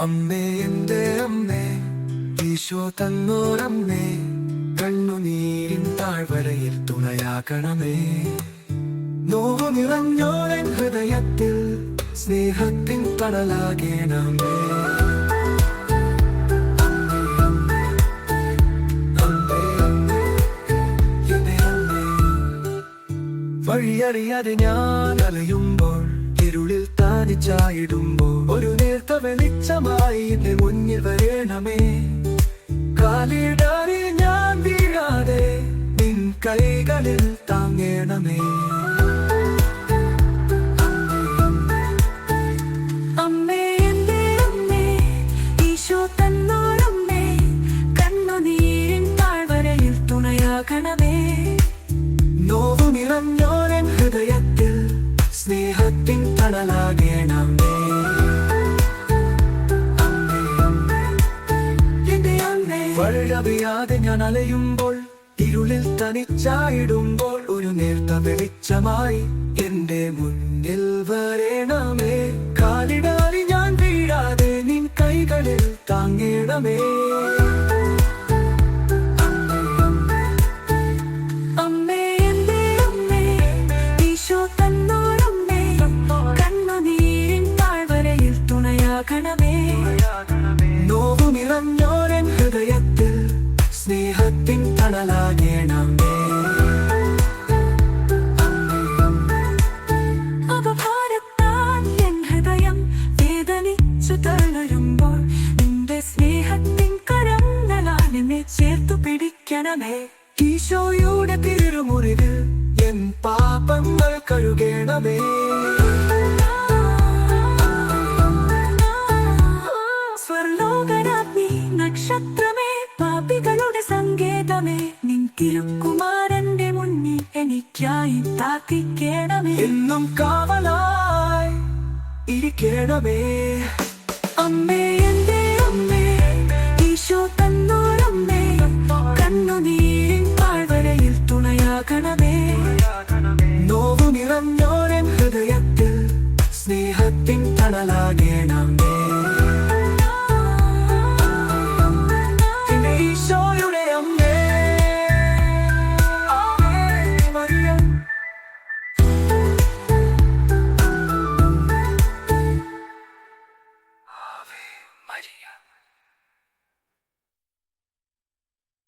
അമ്മേ എന്റെ അമ്മേ ഈശോ തന്നോരമ്മേ കണ്ണുനീരിൻ താഴ്വരയിൽ തുണയാക്കണമേ നോവു നിറഞ്ഞോരൻ ഹൃദയത്തിൽ സ്നേഹത്തിൻ അമ്മേ. വഴിയറിയാതെ ഞാൻ അലയുമ്പോൾ ഇരുളിൽ താനിച്ചായിടുമ്പോൾ ഒരു നേർത്ത വെളിച്ചമായി എന്റെ മുന്നിൽ വരേണമേ. കാലിടാതെ ഞാൻ വീഴാതെ നിൻ കൈകളിൽ താങ്ങേണമേ. അമ്മേ. ഞാൻ അലയുമ്പോൾ ഇരുളിൽ തനിച്ചായിടുമ്പോൾ ഒരു നേർത്ത വെളിച്ചമായി എന്റെ മുന്നിൽ വരേണമേ കാലിടാറി ഞാൻ വീഴാതെ നിൻ കൈകളിൽ താങ്ങേണമേ എന്നെ ചേർത്തു പിടിക്കണമേ. ഈശോയുടെ തിരുമുറിവിൽ എൻ പാപങ്ങൾ കഴുകേണമേ. സ്വർലോകരാജ്ഞി നക്ഷത്രമേ പാപികളുടെ സങ്കേതമേ. നിൻ തിരുക്കുമാരന്റെ മുന്നിൽ എനിക്കായി താത്തിക്കേണമേ എന്നും കാവലായി ഇരിക്കണമേ. അമ്മേ ഉണ്ടാകണമേ നോവു നിറഞ്ഞോരൻ ഹൃദയത്തിൽ സ്നേഹത്തിൻ തണലാകേണമേ Maria.